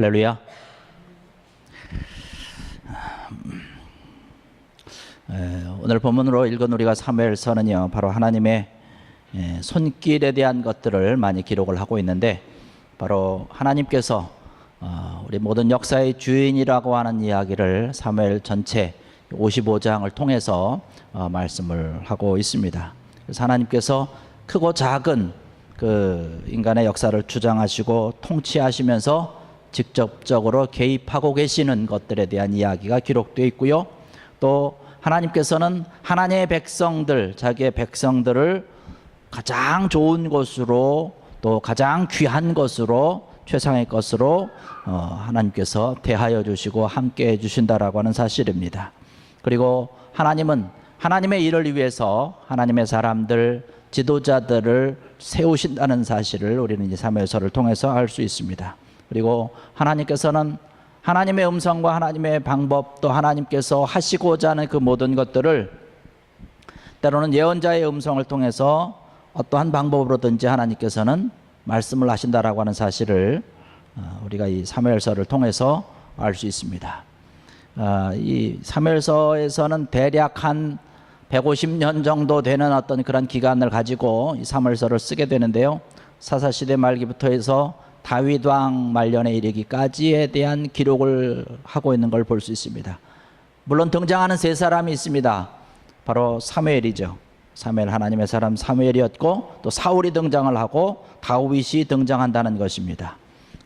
할렐루야. 에, 오늘 본문으로 읽은 우리가 사무엘서는요 바로 하나님의 에, 손길에 대한 것들을 많이 기록을 하고 있는데 바로 하나님께서 어, 우리 모든 역사의 주인이라고 하는 이야기를 사무엘 전체 55장을 통해서 어, 말씀을 하고 있습니다. 그래서 하나님께서 크고 작은 그 인간의 역사를 주장하시고 통치하시면서 직접적으로 개입하고 계시는 것들에 대한 이야기가 기록되어 있고요. 또 하나님께서는 하나님의 백성들, 자기의 백성들을 가장 좋은 것으로 또 가장 귀한 것으로 최상의 것으로 어, 하나님께서 대하여 주시고 함께 해 주신다라고 하는 사실입니다. 그리고 하나님은 하나님의 일을 위해서 하나님의 사람들 지도자들을 세우신다는 사실을 우리는 이 사무엘서를 통해서 알 수 있습니다. 그리고 하나님께서는 하나님의 음성과 하나님의 방법 또 하나님께서 하시고자 하는 그 모든 것들을 때로는 예언자의 음성을 통해서 어떠한 방법으로든지 하나님께서는 말씀을 하신다라고 하는 사실을 어, 우리가 이 사무엘서를 통해서 알 수 있습니다. 어, 이 사무엘서에서는 대략 한 150년 정도 되는 어떤 그런 기간을 가지고 이 사무엘서를 쓰게 되는데요. 사사 시대 말기부터 해서 다윗 왕 말년에 이르기까지에 대한 기록을 하고 있는 걸 볼 수 있습니다. 물론 등장하는 세 사람이 있습니다. 바로 사무엘이죠. 사무엘 하나님의 사람 사무엘이었고 또 사울이 등장을 하고 다윗이 등장한다는 것입니다.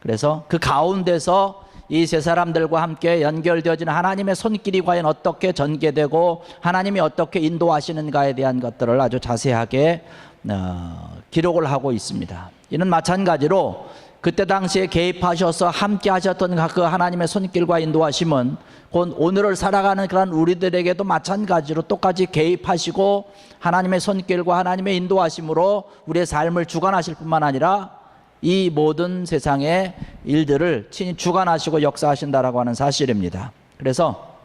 그래서 그 가운데서 이 세 사람들과 함께 연결되어지는 하나님의 손길이 과연 어떻게 전개되고 하나님이 어떻게 인도하시는가에 대한 것들을 아주 자세하게 어, 기록을 하고 있습니다. 이는 마찬가지로 그때 당시에 개입하셔서 함께 하셨던 그 하나님의 손길과 인도하심은 곧 오늘을 살아가는 그런 우리들에게도 마찬가지로 똑같이 개입하시고 하나님의 손길과 하나님의 인도하심으로 우리의 삶을 주관하실 뿐만 아니라 이 모든 세상의 일들을 친히 주관하시고 역사하신다라고 하는 사실입니다. 그래서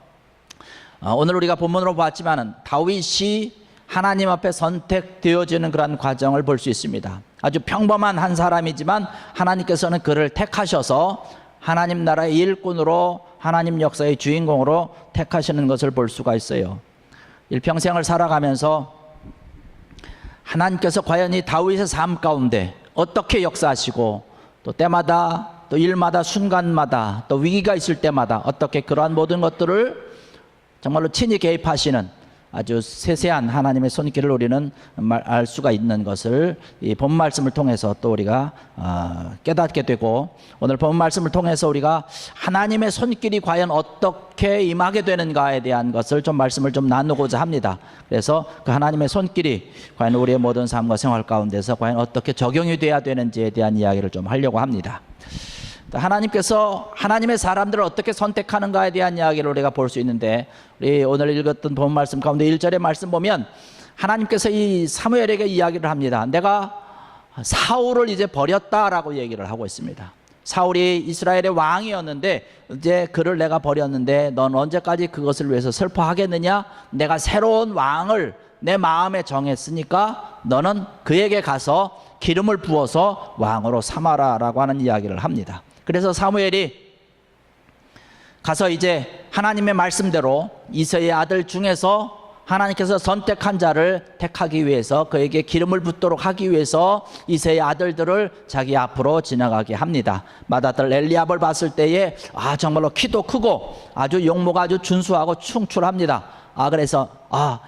어, 오늘 우리가 본문으로 봤지만은 다윗이 하나님 앞에 선택되어지는 그런 과정을 볼 수 있습니다. 아주 평범한 한 사람이지만 하나님께서는 그를 택하셔서 하나님 나라의 일꾼으로 하나님 역사의 주인공으로 택하시는 것을 볼 수가 있어요. 일평생을 살아가면서 하나님께서 과연 이 다윗의 삶 가운데 어떻게 역사하시고 또 때마다 또 일마다 순간마다 또 위기가 있을 때마다 어떻게 그러한 모든 것들을 정말로 친히 개입하시는 아주 세세한 하나님의 손길을 우리는 알 수가 있는 것을 이 본 말씀을 통해서 또 우리가 어, 깨닫게 되고 오늘 본 말씀을 통해서 우리가 하나님의 손길이 과연 어떻게 임하게 되는가에 대한 것을 좀 말씀을 좀 나누고자 합니다. 그래서 그 하나님의 손길이 과연 우리의 모든 삶과 생활 가운데서 과연 어떻게 적용이 돼야 되는지에 대한 이야기를 좀 하려고 합니다. 하나님께서 하나님의 사람들을 어떻게 선택하는가에 대한 이야기를 우리가 볼 수 있는데 우리 오늘 읽었던 본 말씀 가운데 1절의 말씀 보면 하나님께서 이 사무엘에게 이야기를 합니다. 내가 사울을 이제 버렸다라고 얘기를 하고 있습니다. 사울이 이스라엘의 왕이었는데 이제 그를 내가 버렸는데 넌 언제까지 그것을 위해서 슬퍼하겠느냐? 내가 새로운 왕을 내 마음에 정했으니까 너는 그에게 가서 기름을 부어서 왕으로 삼아라라고 하는 이야기를 합니다. 그래서 사무엘이 가서 이제 하나님의 말씀대로 이세의 아들 중에서 하나님께서 선택한 자를 택하기 위해서 그에게 기름을 붓도록 하기 위해서 이세의 아들들을 자기 앞으로 지나가게 합니다. 마다들 엘리압을 봤을 때에 아 정말로 키도 크고 아주 용모가 아주 준수하고 충출합니다. 아 그래서 아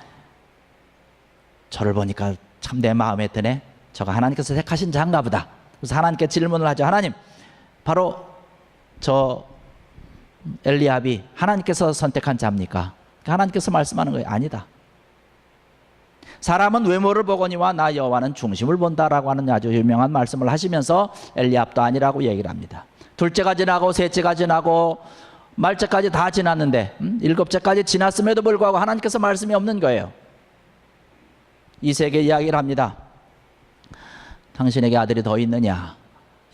저를 보니까 참 내 마음에 드네. 저가 하나님께서 택하신 자인가 보다. 그래서 하나님께 질문을 하죠. 하나님 바로 저 엘리압이 하나님께서 선택한 자입니까? 하나님께서 말씀하는 거예요. 아니다. 사람은 외모를 보거니와 나 여호와는 중심을 본다라고 하는 아주 유명한 말씀을 하시면서 엘리압도 아니라고 얘기를 합니다. 둘째가 지나고 셋째가 지나고 말째까지 다 지났는데 음? 일곱째까지 지났음에도 불구하고 하나님께서 말씀이 없는 거예요. 이 세계 이야기를 합니다. 당신에게 아들이 더 있느냐?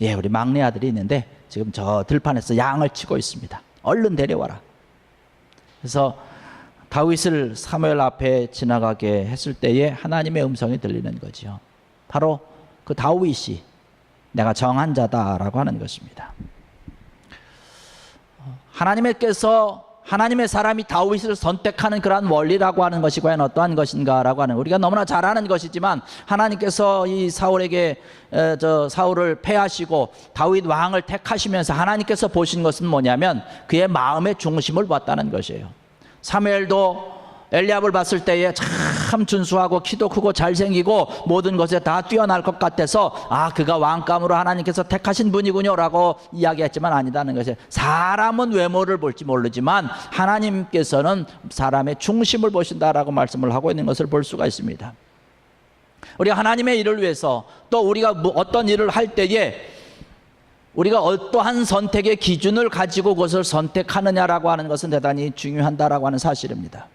예, 우리 막내 아들이 있는데 지금 저 들판에서 양을 치고 있습니다. 얼른 데려와라. 그래서 다윗을 사무엘 앞에 지나가게 했을 때에 하나님의 음성이 들리는 거죠. 바로 그 다윗이 내가 정한 자다라고 하는 것입니다. 하나님께서 하나님의 사람이 다윗을 선택하는 그러한 원리라고 하는 것이 과연 어떠한 것인가라고 하는 우리가 너무나 잘 아는 것이지만 하나님께서 이 사울에게 에, 저 사울을 패하시고 다윗 왕을 택하시면서 하나님께서 보신 것은 뭐냐면 그의 마음의 중심을 봤다는 것이에요. 사무엘도 엘리압을 봤을 때에 참 준수하고 키도 크고 잘생기고 모든 것에 다 뛰어날 것 같아서 아 그가 왕감으로 하나님께서 택하신 분이군요라고 이야기했지만 아니다는 것이 사람은 외모를 볼지 모르지만 하나님께서는 사람의 중심을 보신다라고 말씀을 하고 있는 것을 볼 수가 있습니다. 우리가 하나님의 일을 위해서 또 우리가 뭐 어떤 일을 할 때에 우리가 어떠한 선택의 기준을 가지고 그것을 선택하느냐라고 하는 것은 대단히 중요한다라고 하는 사실입니다.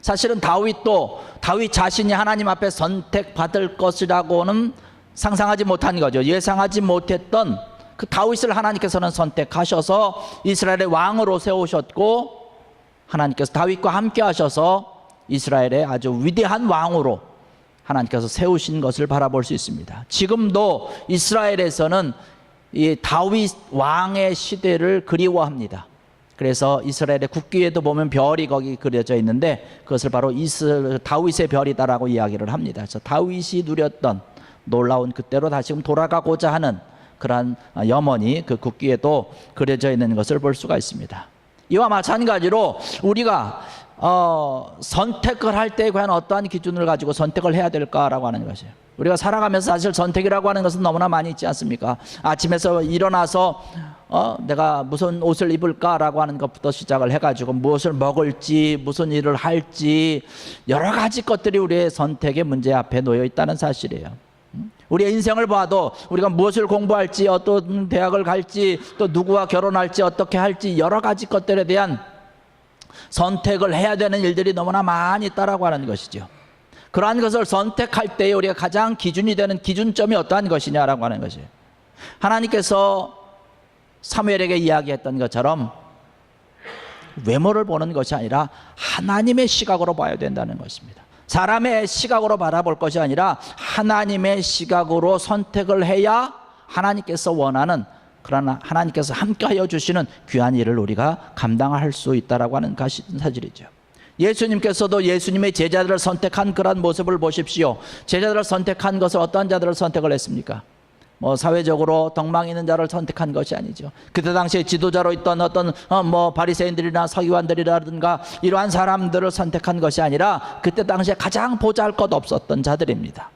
사실은 다윗도 다윗 자신이 하나님 앞에 선택받을 것이라고는 상상하지 못한 거죠. 예상하지 못했던 그 다윗을 하나님께서는 선택하셔서 이스라엘의 왕으로 세우셨고 하나님께서 다윗과 함께 하셔서 이스라엘의 아주 위대한 왕으로 하나님께서 세우신 것을 바라볼 수 있습니다. 지금도 이스라엘에서는 이 다윗 왕의 시대를 그리워합니다. 그래서 이스라엘의 국기에도 보면 별이 거기 그려져 있는데 그것을 바로 이스 다윗의 별이다라고 이야기를 합니다. 그래서 다윗이 누렸던 놀라운 그때로 다시금 돌아가고자 하는 그러한 염원이 그 국기에도 그려져 있는 것을 볼 수가 있습니다. 이와 마찬가지로 우리가 어, 선택을 할 때 과연 어떠한 기준을 가지고 선택을 해야 될까라고 하는 것이에요. 우리가 살아가면서 사실 선택이라고 하는 것은 너무나 많이 있지 않습니까? 아침에서 일어나서 어, 내가 무슨 옷을 입을까라고 하는 것부터 시작을 해가지고 무엇을 먹을지, 무슨 일을 할지 여러 가지 것들이 우리의 선택의 문제 앞에 놓여 있다는 사실이에요. 음? 우리의 인생을 봐도 우리가 무엇을 공부할지, 어떤 대학을 갈지, 또 누구와 결혼할지, 어떻게 할지 여러 가지 것들에 대한 선택을 해야 되는 일들이 너무나 많이 있다라고 하는 것이죠. 그러한 것을 선택할 때에 우리가 가장 기준이 되는 기준점이 어떠한 것이냐라고 하는 것이에요. 하나님께서 사무엘에게 이야기했던 것처럼 외모를 보는 것이 아니라 하나님의 시각으로 봐야 된다는 것입니다. 사람의 시각으로 바라볼 것이 아니라 하나님의 시각으로 선택을 해야 하나님께서 원하는 그러나 하나님께서 함께하여 주시는 귀한 일을 우리가 감당할 수 있다라고 하는 사실이죠. 예수님께서도 예수님의 제자들을 선택한 그런 모습을 보십시오. 제자들을 선택한 것을 어떤 자들을 선택을 했습니까? 뭐 사회적으로 덕망 있는 자를 선택한 것이 아니죠. 그때 당시에 지도자로 있던 어떤 어, 뭐 바리새인들이나 서기관들이라든가 이러한 사람들을 선택한 것이 아니라 그때 당시에 가장 보잘것 없었던 자들입니다.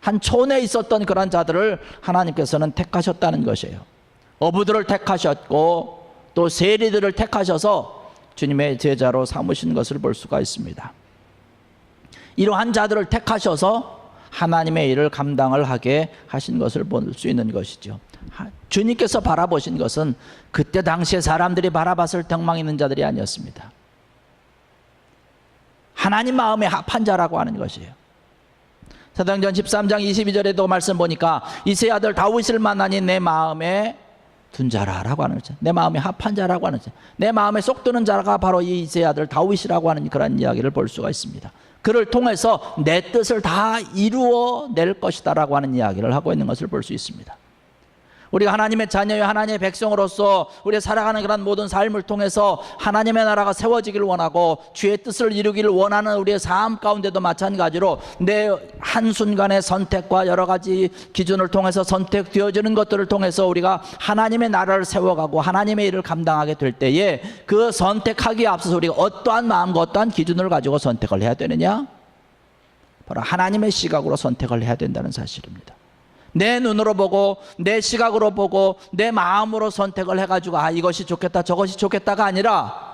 한 촌에 있었던 그런 자들을 하나님께서는 택하셨다는 것이에요. 어부들을 택하셨고 또 세리들을 택하셔서 주님의 제자로 삼으신 것을 볼 수가 있습니다. 이러한 자들을 택하셔서 하나님의 일을 감당을 하게 하신 것을 볼 수 있는 것이죠. 주님께서 바라보신 것은 그때 당시에 사람들이 바라봤을 덕망 있는 자들이 아니었습니다. 하나님 마음에 합한 자라고 하는 것이에요. 사도행전 13장 22절에도 말씀 보니까 이세 아들 다윗을 만나니 내 마음에 둔 자라라고 하는 거죠. 내 마음에 합한 자라고 하는 거죠. 내 마음에 쏙 드는 자가 바로 이 이세 아들 다윗이라고 하는 그런 이야기를 볼 수가 있습니다. 그를 통해서 내 뜻을 다 이루어 낼 것이다라고 하는 이야기를 하고 있는 것을 볼 수 있습니다. 우리가 하나님의 자녀요 하나님의 백성으로서 우리가 살아가는 그런 모든 삶을 통해서 하나님의 나라가 세워지기를 원하고 주의 뜻을 이루기를 원하는 우리의 삶 가운데도 마찬가지로 내 한순간의 선택과 여러 가지 기준을 통해서 선택되어지는 것들을 통해서 우리가 하나님의 나라를 세워가고 하나님의 일을 감당하게 될 때에 그 선택하기에 앞서서 우리가 어떠한 마음과 어떠한 기준을 가지고 선택을 해야 되느냐? 바로 하나님의 시각으로 선택을 해야 된다는 사실입니다. 내 눈으로 보고 내 시각으로 보고 내 마음으로 선택을 해가지고 아 이것이 좋겠다 저것이 좋겠다가 아니라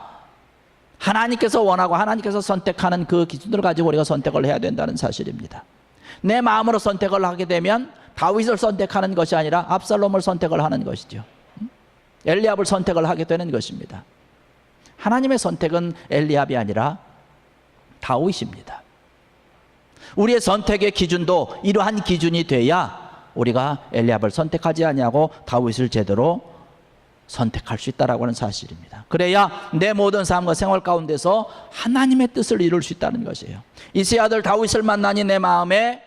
하나님께서 원하고 하나님께서 선택하는 그 기준을 가지고 우리가 선택을 해야 된다는 사실입니다. 내 마음으로 선택을 하게 되면 다윗을 선택하는 것이 아니라 압살롬을 선택을 하는 것이죠. 엘리압을 선택을 하게 되는 것입니다. 하나님의 선택은 엘리압이 아니라 다윗입니다. 우리의 선택의 기준도 이러한 기준이 돼야 우리가 엘리압을 선택하지 아니하고 다윗을 제대로 선택할 수 있다라고 하는 사실입니다. 그래야 내 모든 삶과 생활 가운데서 하나님의 뜻을 이룰 수 있다는 것이에요. 이세 아들 다윗을 만나니 내 마음에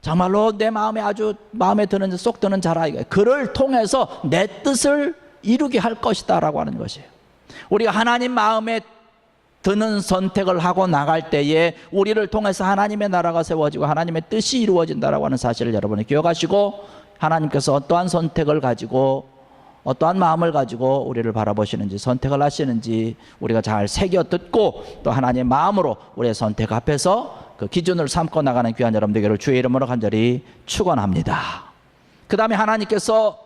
정말로 내 마음에 아주 마음에 드는 쏙 드는 자라 이거. 그를 통해서 내 뜻을 이루게 할 것이다라고 하는 것이에요. 우리가 하나님 마음에 드는 선택을 하고 나갈 때에 우리를 통해서 하나님의 나라가 세워지고 하나님의 뜻이 이루어진다라고 하는 사실을 여러분이 기억하시고 하나님께서 어떠한 선택을 가지고 어떠한 마음을 가지고 우리를 바라보시는지 선택을 하시는지 우리가 잘 새겨 듣고 또 하나님의 마음으로 우리의 선택 앞에서 그 기준을 삼고 나가는 귀한 여러분 되기를 주의 이름으로 간절히 축원합니다. 그 다음에 하나님께서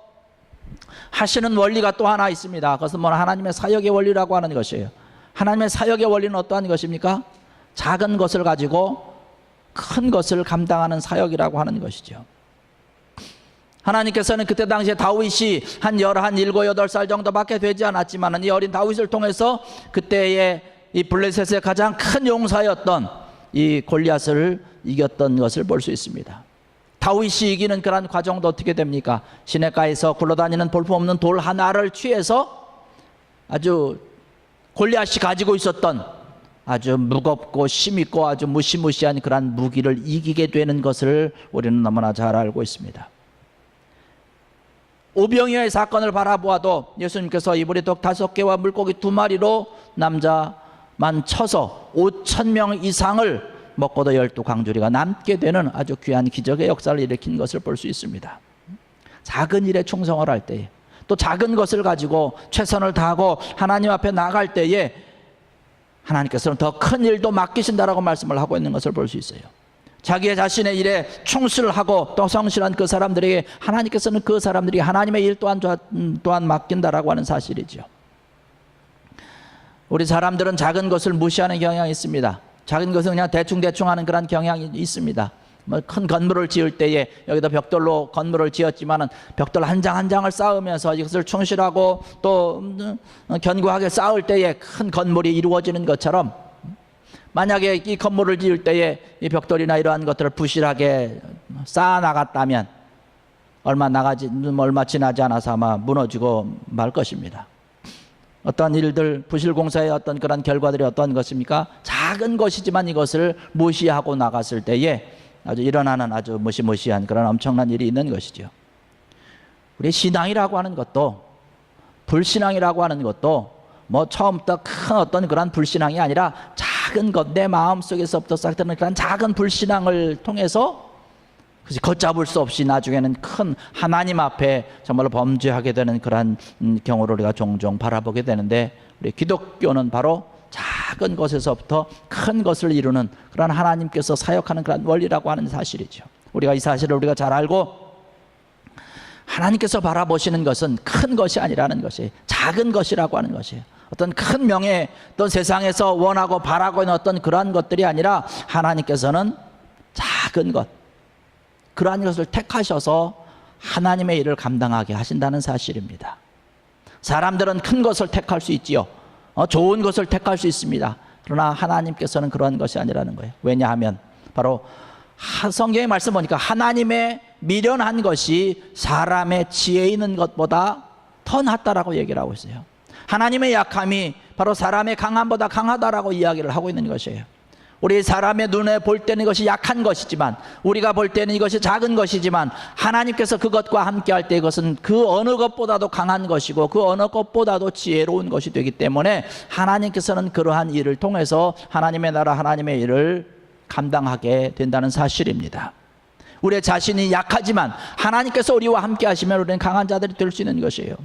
하시는 원리가 또 하나 있습니다. 그것은 뭐 하나님의 사역의 원리라고 하는 것이에요. 하나님의 사역의 원리는 어떠한 것입니까? 작은 것을 가지고 큰 것을 감당하는 사역이라고 하는 것이죠. 하나님께서는 그때 당시에 다윗이 한 열한 일곱 여덟 살 정도밖에 되지 않았지만 이 어린 다윗을 통해서 그때의 이 블레셋의 가장 큰 용사였던 이 골리앗을 이겼던 것을 볼 수 있습니다. 다윗이 이기는 그러한 과정도 어떻게 됩니까? 시내가에서 굴러다니는 볼품없는 돌 하나를 취해서 아주 골리앗이 가지고 있었던 아주 무겁고 심있고 아주 무시무시한 그러한 무기를 이기게 되는 것을 우리는 너무나 잘 알고 있습니다. 오병이어의 사건을 바라보아도 예수님께서 이불이 독 다섯 개와 물고기 두 마리로 남자만 쳐서 5천 명 이상을 먹고도 열두 광주리가 남게 되는 아주 귀한 기적의 역사를 일으킨 것을 볼 수 있습니다. 작은 일에 충성을 할 때에 또 작은 것을 가지고 최선을 다하고 하나님 앞에 나갈 때에 하나님께서는 더 큰 일도 맡기신다라고 말씀을 하고 있는 것을 볼 수 있어요. 자기의 자신의 일에 충실을 하고 또 성실한 그 사람들에게 하나님께서는 그 사람들이 하나님의 일 또한 음, 또한 맡긴다라고 하는 사실이죠. 우리 사람들은 작은 것을 무시하는 경향이 있습니다. 작은 것은 그냥 대충 대충 하는 그런 경향이 있습니다. 뭐큰 건물을 지을 때에 여기다 벽돌로 건물을 지었지만은 벽돌 한 장 한 장을 쌓으면서 이것을 충실하고 또 음, 견고하게 쌓을 때에 큰 건물이 이루어지는 것처럼 만약에 이 건물을 지을 때에 이 벽돌이나 이러한 것들을 부실하게 쌓아 나갔다면 얼마 나가지 얼마 지나지 않아서 아마 무너지고 말 것입니다. 어떤 일들 부실 공사의 어떤 그런 결과들이 어떤 것입니까? 작은 것이지만 이것을 무시하고 나갔을 때에 아주 일어나는 아주 무시무시한 그런 엄청난 일이 있는 것이죠. 우리 신앙이라고 하는 것도 불신앙이라고 하는 것도 뭐 처음부터 큰 어떤 그런 불신앙이 아니라 작은 것 내 마음 속에서부터 싹트는 그런 작은 불신앙을 통해서 그것이 걷잡을 수 없이 나중에는 큰 하나님 앞에 정말로 범죄하게 되는 그러한 음, 경우를 우리가 종종 바라보게 되는데 우리 기독교는 바로 작은 것에서부터 큰 것을 이루는 그런 하나님께서 사역하는 그런 원리라고 하는 사실이죠. 우리가 이 사실을 우리가 잘 알고 하나님께서 바라보시는 것은 큰 것이 아니라는 것이 작은 것이라고 하는 것이에요. 어떤 큰 명예, 어떤 세상에서 원하고 바라고 있는 어떤 그러한 것들이 아니라 하나님께서는 작은 것, 그러한 것을 택하셔서 하나님의 일을 감당하게 하신다는 사실입니다. 사람들은 큰 것을 택할 수 있지요. 어, 좋은 것을 택할 수 있습니다. 그러나 하나님께서는 그런 것이 아니라는 거예요. 왜냐하면 바로 성경의 말씀 보니까 하나님의 미련한 것이 사람의 지혜 있는 것보다 더 낫다라고 얘기를 하고 있어요. 하나님의 약함이 바로 사람의 강함보다 강하다라고 이야기를 하고 있는 것이에요. 우리 사람의 눈에 볼 때는 이것이 약한 것이지만 우리가 볼 때는 이것이 작은 것이지만 하나님께서 그것과 함께 할 때 이것은 그 어느 것보다도 강한 것이고 그 어느 것보다도 지혜로운 것이 되기 때문에 하나님께서는 그러한 일을 통해서 하나님의 나라 하나님의 일을 감당하게 된다는 사실입니다. 우리 자신이 약하지만 하나님께서 우리와 함께 하시면 우리는 강한 자들이 될 수 있는 것이에요.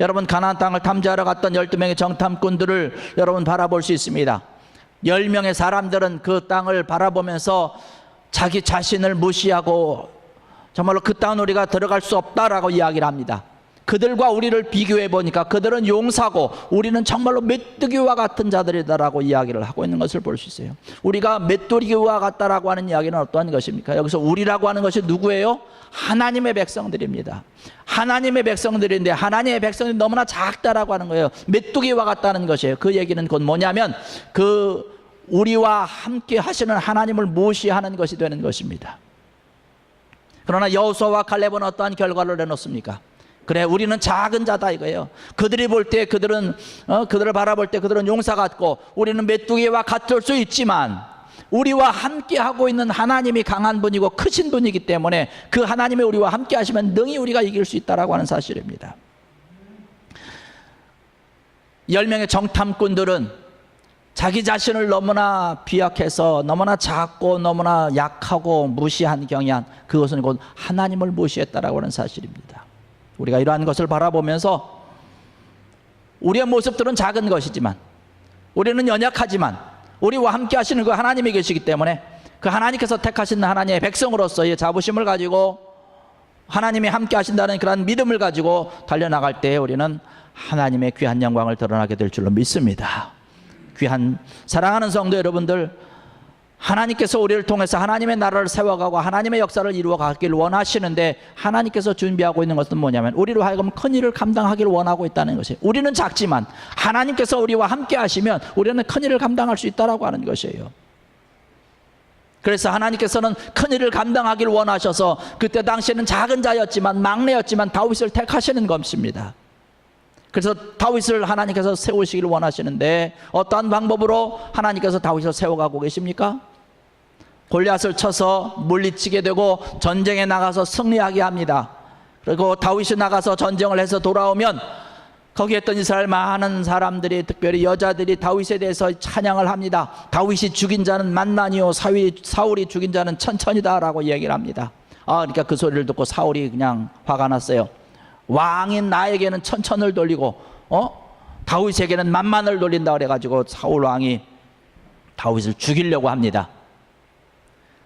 여러분 가나안 땅을 탐지하러 갔던 12명의 정탐꾼들을 여러분 바라볼 수 있습니다. 10명의 사람들은 그 땅을 바라보면서 자기 자신을 무시하고 정말로 그 땅은 우리가 들어갈 수 없다라고 이야기를 합니다. 그들과 우리를 비교해 보니까 그들은 용사고 우리는 정말로 메뚜기와 같은 자들이다라고 이야기를 하고 있는 것을 볼 수 있어요. 우리가 메뚜기와 같다라고 하는 이야기는 어떠한 것입니까? 여기서 우리라고 하는 것이 누구예요? 하나님의 백성들입니다. 하나님의 백성들인데 하나님의 백성이 너무나 작다라고 하는 거예요. 메뚜기와 같다는 것이에요. 그 얘기는 곧 뭐냐면 그 우리와 함께 하시는 하나님을 무시하는 것이 되는 것입니다. 그러나 여호수아와 칼렙은 어떠한 결과를 내놓습니까? 그래 우리는 작은 자다 이거예요. 그들이 볼 때 그들은 어, 그들을 바라볼 때 그들은 용사 같고 우리는 메뚜기와 같을 수 있지만 우리와 함께 하고 있는 하나님이 강한 분이고 크신 분이기 때문에 그 하나님이 우리와 함께 하시면 능히 우리가 이길 수 있다라고 하는 사실입니다. 열 명의 정탐꾼들은 자기 자신을 너무나 비약해서 너무나 작고 너무나 약하고 무시한 경향 그것은 곧 하나님을 무시했다라고 하는 사실입니다. 우리가 이러한 것을 바라보면서 우리의 모습들은 작은 것이지만 우리는 연약하지만 우리와 함께 하시는 그 하나님이 계시기 때문에 그 하나님께서 택하신 하나님의 백성으로서의 자부심을 가지고 하나님이 함께 하신다는 그런 믿음을 가지고 달려나갈 때 우리는 하나님의 귀한 영광을 드러나게 될 줄로 믿습니다. 귀한 사랑하는 성도 여러분들 하나님께서 우리를 통해서 하나님의 나라를 세워가고 하나님의 역사를 이루어 가길 원하시는데 하나님께서 준비하고 있는 것은 뭐냐면 우리로 하여금 큰 일을 감당하기를 원하고 있다는 것이에요. 우리는 작지만 하나님께서 우리와 함께 하시면 우리는 큰 일을 감당할 수 있다라고 하는 것이에요. 그래서 하나님께서는 큰 일을 감당하기를 원하셔서 그때 당시에는 작은 자였지만 막내였지만 다윗을 택하시는 것입니다. 그래서 다윗을 하나님께서 세우시기를 원하시는데 어떠한 방법으로 하나님께서 다윗을 세워가고 계십니까? 골리앗을 쳐서 물리치게 되고 전쟁에 나가서 승리하게 합니다. 그리고 다윗이 나가서 전쟁을 해서 돌아오면 거기에 있던 이스라엘 많은 사람들이 특별히 여자들이 다윗에 대해서 찬양을 합니다. 다윗이 죽인 자는 사울이, 사울이 죽인 자는 천천이다라고 얘기를 합니다. 아 그러니까 그 소리를 듣고 사울이 그냥 화가 났어요. 왕인 나에게는 천천을 돌리고 어 다윗에게는 만만을 돌린다 그래가지고 사울 왕이 다윗을 죽이려고 합니다.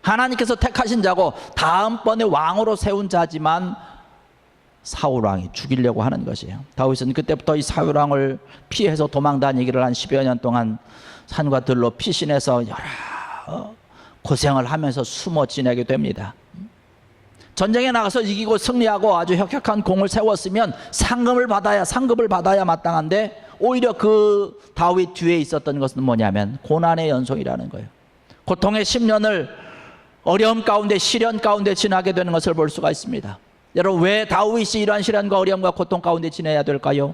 하나님께서 택하신 자고 다음번에 왕으로 세운 자지만 사울 왕이 죽이려고 하는 것이에요. 다윗은 그때부터 이 사울 왕을 피해서 도망 다니기를 한 10여 년 동안 산과 들로 피신해서 여러 고생을 하면서 숨어 지내게 됩니다. 전쟁에 나가서 이기고 승리하고 아주 혁혁한 공을 세웠으면 상금을 받아야 상급을 받아야 마땅한데 오히려 그 다윗 뒤에 있었던 것은 뭐냐면 고난의 연속이라는 거예요. 고통의 10년을 어려움 가운데 시련 가운데 지나게 되는 것을 볼 수가 있습니다. 여러분 왜 다윗이 이러한 시련과 어려움과 고통 가운데 지내야 될까요?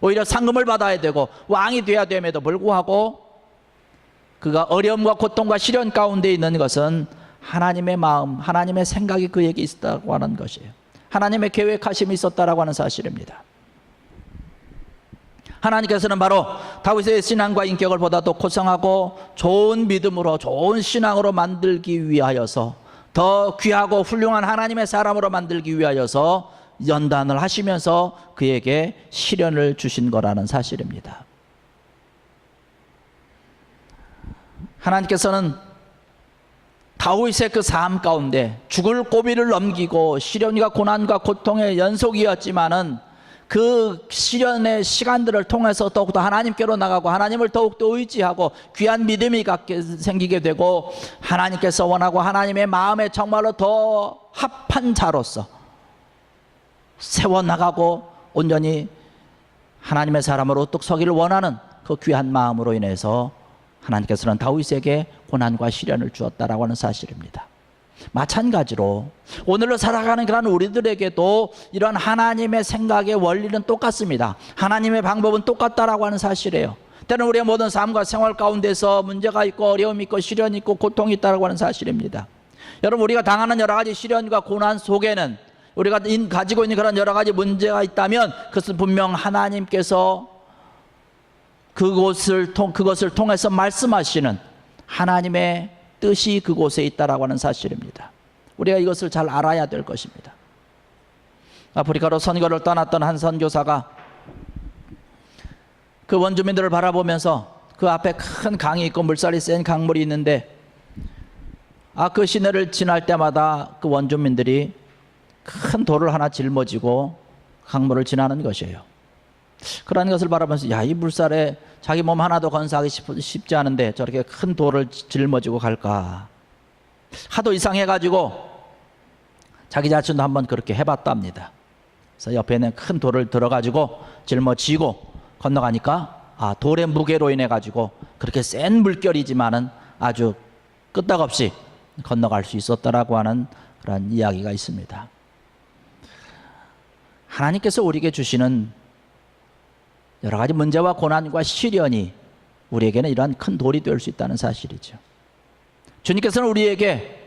오히려 상금을 받아야 되고 왕이 돼야 됨에도 불구하고 그가 어려움과 고통과 시련 가운데 있는 것은 하나님의 마음, 하나님의 생각이 그에게 있었다고 하는 것이에요. 하나님의 계획하심이 있었다라고 하는 사실입니다. 하나님께서는 바로 다윗의 신앙과 인격을 보다 더 고상하고 좋은 믿음으로 좋은 신앙으로 만들기 위하여서 더 귀하고 훌륭한 하나님의 사람으로 만들기 위하여서 연단을 하시면서 그에게 시련을 주신 거라는 사실입니다. 하나님께서는 다윗의 그 삶 가운데 죽을 고비를 넘기고 시련과 고난과 고통의 연속이었지만은 그 시련의 시간들을 통해서 더욱더 하나님께로 나가고 하나님을 더욱더 의지하고 귀한 믿음이 갖게 생기게 되고 하나님께서 원하고 하나님의 마음에 정말로 더 합한 자로서 세워나가고 온전히 하나님의 사람으로 뚝 서기를 원하는 그 귀한 마음으로 인해서 하나님께서는 다윗에게 고난과 시련을 주었다라고 하는 사실입니다. 마찬가지로 오늘로 살아가는 그런 우리들에게도 이런 하나님의 생각의 원리는 똑같습니다. 하나님의 방법은 똑같다라고 하는 사실이에요. 때는 우리의 모든 삶과 생활 가운데서 문제가 있고 어려움이 있고 시련이 있고 고통이 있다고 하는 사실입니다. 여러분 우리가 당하는 여러 가지 시련과 고난 속에는 우리가 가지고 있는 그런 여러 가지 문제가 있다면 그것은 분명 하나님께서 그곳을 통 그것을 통해서 말씀하시는 하나님의 뜻이 그곳에 있다라고 하는 사실입니다. 우리가 이것을 잘 알아야 될 것입니다. 아프리카로 선교를 떠났던 한 선교사가 그 원주민들을 바라보면서 그 앞에 큰 강이 있고 물살이 센 강물이 있는데 아 그 시내를 지날 때마다 그 원주민들이 큰 돌을 하나 짊어지고 강물을 지나는 것이에요. 그런 것을 바라보면서 야 이 물살에 자기 몸 하나도 건사하기 쉽지 않은데 저렇게 큰 돌을 짊어지고 갈까 하도 이상해가지고 자기 자신도 한번 그렇게 해봤답니다. 그래서 옆에 있는 큰 돌을 들어가지고 짊어지고 건너가니까 아 돌의 무게로 인해 가지고 그렇게 센 물결이지만은 아주 끄떡없이 건너갈 수 있었다라고 하는 그런 이야기가 있습니다. 하나님께서 우리에게 주시는 여러 가지 문제와 고난과 시련이 우리에게는 이러한 큰 돌이 될 수 있다는 사실이죠. 주님께서는 우리에게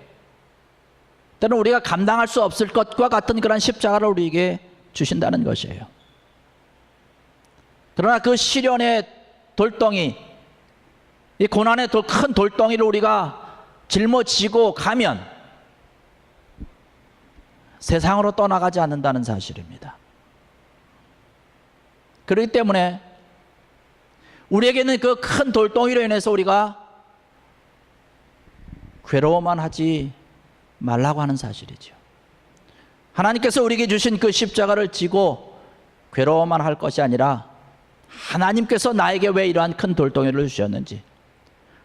때는 우리가 감당할 수 없을 것과 같은 그런 십자가를 우리에게 주신다는 것이에요. 그러나 그 시련의 돌덩이, 이 고난의 돌, 큰 돌덩이를 우리가 짊어지고 가면 세상으로 떠나가지 않는다는 사실입니다. 그렇기 때문에 우리에게는 그 큰 돌덩이로 인해서 우리가 괴로워만 하지 말라고 하는 사실이죠. 하나님께서 우리에게 주신 그 십자가를 지고 괴로워만 할 것이 아니라 하나님께서 나에게 왜 이러한 큰 돌덩이를 주셨는지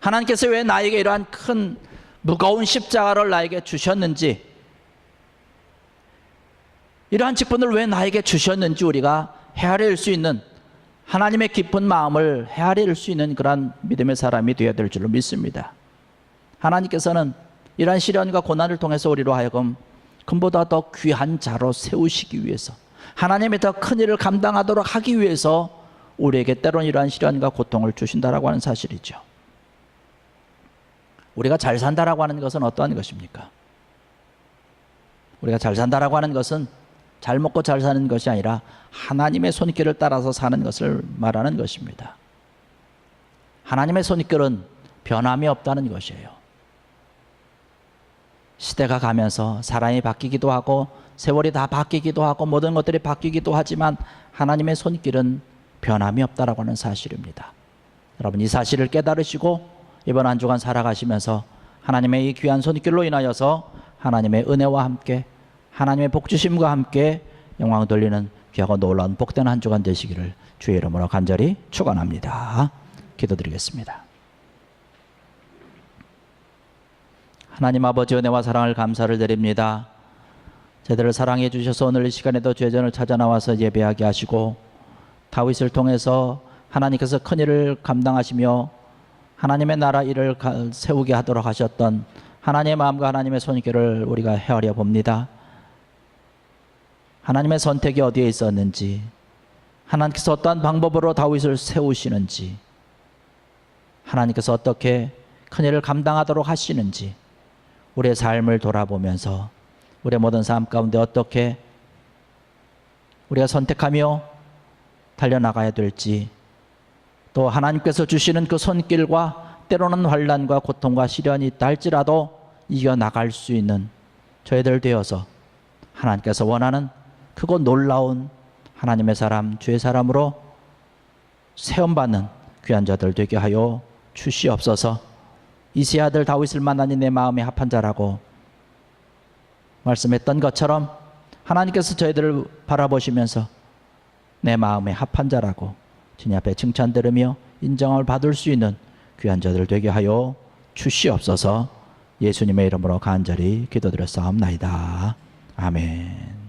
하나님께서 왜 나에게 이러한 큰 무거운 십자가를 나에게 주셨는지 이러한 직분을 왜 나에게 주셨는지 우리가 헤아릴 수 있는 하나님의 깊은 마음을 헤아릴 수 있는 그러한 믿음의 사람이 되어야 될 줄로 믿습니다. 하나님께서는 이러한 시련과 고난을 통해서 우리로 하여금 금보다 더 귀한 자로 세우시기 위해서 하나님의 더 큰 일을 감당하도록 하기 위해서 우리에게 때론 이러한 시련과 고통을 주신다라고 하는 사실이죠. 우리가 잘 산다라고 하는 것은 어떠한 것입니까? 우리가 잘 산다라고 하는 것은 잘 먹고 잘 사는 것이 아니라 하나님의 손길을 따라서 사는 것을 말하는 것입니다. 하나님의 손길은 변함이 없다는 것이에요. 시대가 가면서 사람이 바뀌기도 하고 세월이 다 바뀌기도 하고 모든 것들이 바뀌기도 하지만 하나님의 손길은 변함이 없다라고 하는 사실입니다. 여러분 이 사실을 깨달으시고 이번 한 주간 살아가시면서 하나님의 이 귀한 손길로 인하여서 하나님의 은혜와 함께 하나님의 복주심과 함께 영광 돌리는 귀하고 놀라운 복된 한 주간 되시기를 주의 이름으로 간절히 축원합니다. 기도드리겠습니다. 하나님 아버지 은혜와 사랑을 감사를 드립니다. 저희들을 사랑해 주셔서 오늘 이 시간에도 죄전을 찾아 나와서 예배하게 하시고 다윗을 통해서 하나님께서 큰 일을 감당하시며 하나님의 나라 일을 세우게 하도록 하셨던 하나님의 마음과 하나님의 손길을 우리가 헤아려 봅니다. 하나님의 선택이 어디에 있었는지, 하나님께서 어떠한 방법으로 다윗을 세우시는지, 하나님께서 어떻게 큰 일을 감당하도록 하시는지, 우리의 삶을 돌아보면서 우리의 모든 삶 가운데 어떻게 우리가 선택하며 달려나가야 될지, 또 하나님께서 주시는 그 손길과 때로는 환란과 고통과 시련이 있다 할지라도 이겨나갈 수 있는 저희들 되어서 하나님께서 원하는 크고 놀라운 하나님의 사람, 주의 사람으로 세움받는 귀한 자들 되게 하여 주시옵소서. 이세 아들 다윗을 만나니 내 마음에 합한 자라고 말씀했던 것처럼 하나님께서 저희들을 바라보시면서 내 마음에 합한 자라고 주님 앞에 칭찬 들으며 인정을 받을 수 있는 귀한 자들 되게 하여 주시옵소서. 예수님의 이름으로 간절히 기도드렸사옵나이다. 아멘.